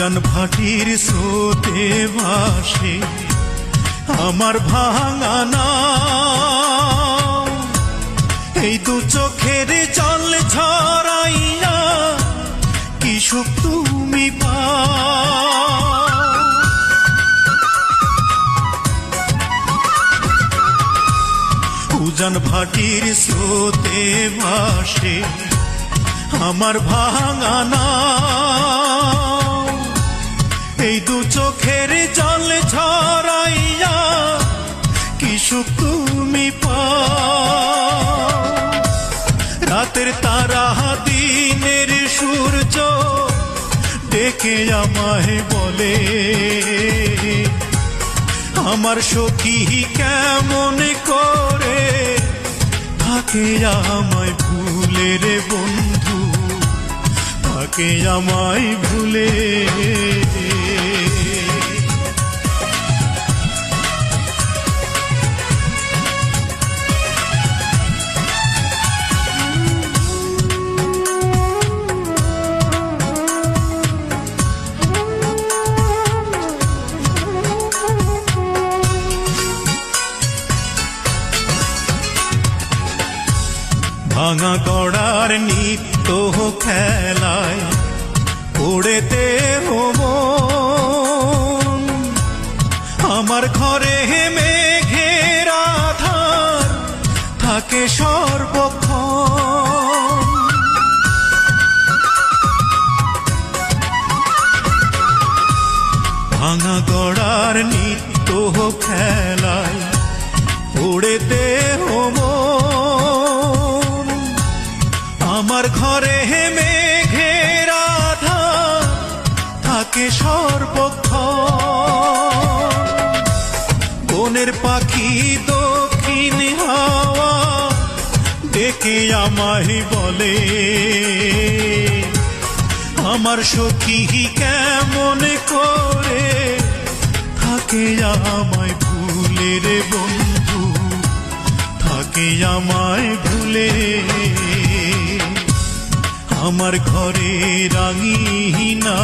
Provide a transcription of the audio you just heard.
উজান ভাটির স্রোতে ভাসে আমার ভাঙানা এই দু চোখের জল ঝরাইয়া কি সুখ তুমি পাও? উজান ভাটির স্রোতে ভাসে আমার ভাঙানা দু চোখের জল ঝরাইয়া কি সুখ তুমি রাতের তারা দিনের সূর্য ডেকে আমায় বলে, আমার সখী কেমন করে থাকে আমায় ভুলে রে বন্ধু, থাকে আমায় ভুলে। ভাঙা গড়ার নিত্য খেলায় পড়েতে হব। আমার ঘরে হেমে ঘেরা ধার থাকে সর্বক্ষণ। ভাঙা গড়ার নিত্য খেলায় পড়ে ঘরে মেঘের আধার থাকে সর্বক্ষ বনের পাখি দক্ষিণ হাওয়া ডেকে আমায় বলে, আমার সখী কেমন করে থাকে আমায় ভুলে রে বন্ধু, থাকে আমায় ভুলে আমার ঘরে রাঙিনা